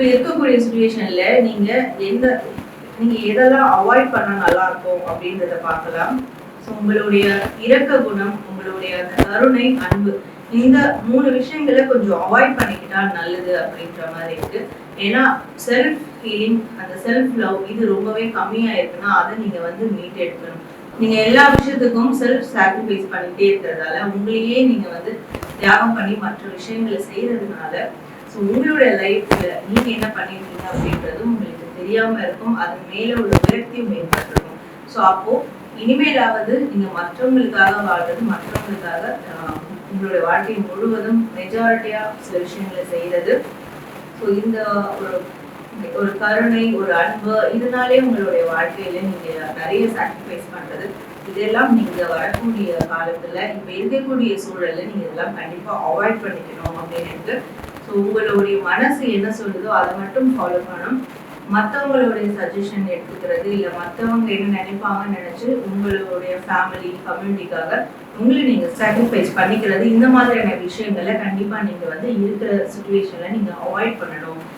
இப்போ இருக்கக்கூடிய சுச்சுவேஷன்ல நீங்க எந்த நீங்க எதெல்லாம் அவாய்ட் பண்ணா நல்லா இருக்கும் அப்படின்றத பார்க்கலாம். ஸோ உங்களுடைய இரக்க குணம் உங்களுடைய கருணை அன்பு இந்த மூணு விஷயங்களை கொஞ்சம் அவாய்ட் பண்ணிக்கிட்டா நல்லது அப்படின்ற மாதிரி இருக்கு. ஏன்னா செல்ஃப் ஹீலிங் அந்த செல்ஃப் லவ் இது ரொம்பவே கம்மியா இருக்குன்னா அதை நீங்க வந்து மீட் எடுக்கணும். நீங்க எல்லா விஷயத்துக்கும் செல்ஃப் சாக்ரிஃபைஸ் பண்ணிட்டே இருக்கிறதால உங்களையே நீங்க வந்து தியாகம் பண்ணி மற்ற விஷயங்களை செய்யறதுனால உங்களுடைய லைஃப்ல நீங்க என்ன பண்ணிருக்கீங்க அப்படின்றது உங்களுக்கு தெரியாம இருக்கும். அது மேல உள்ள விரக்தியும் ஏற்பட்டிருக்கும் ஸோ அப்போ இனிமேலாவது நீங்க மற்றவங்களுக்காக வாழ்றது மற்றவங்களுக்காக ஆஹ், உங்களுடைய வாழ்க்கை முழுவதும் மெஜாரிட்டியா சில விஷயங்களை செய்யறது ஸோ இந்த ஒரு ஒரு கருணை ஒரு அன்பு இதனாலே உங்களுடைய வாழ்க்கையில நீங்க நிறைய சாக்ரிஃபைஸ் பண்றது. இதெல்லாம் நீங்க வரக்கூடிய காலத்துல இப்ப இருக்கக்கூடிய சூழல்ல நீங்க இதெல்லாம் கண்டிப்பா அவாய்ட் பண்ணிக்கணும் அப்படின்ட்டு ஸோ உங்களுடைய மனசு என்ன சொல்லுதோ அதை மட்டும் ஃபாலோ பண்ணணும். மற்றவங்களுடைய சஜஷன் எடுத்துக்கிறது இல்லை மற்றவங்க என்ன நினைப்பாங்கன்னு நினைச்சு உங்களுடைய ஃபேமிலி கம்யூனிட்டிக்காக உங்களை நீங்கள் சாக்ரிஃபைஸ் பண்ணிக்கிறது. இந்த மாதிரியான விஷயங்களை கண்டிப்பாக நீங்கள் வந்து இருக்கிற சுச்சுவேஷனில் நீங்கள் அவாய்ட் பண்ணணும்.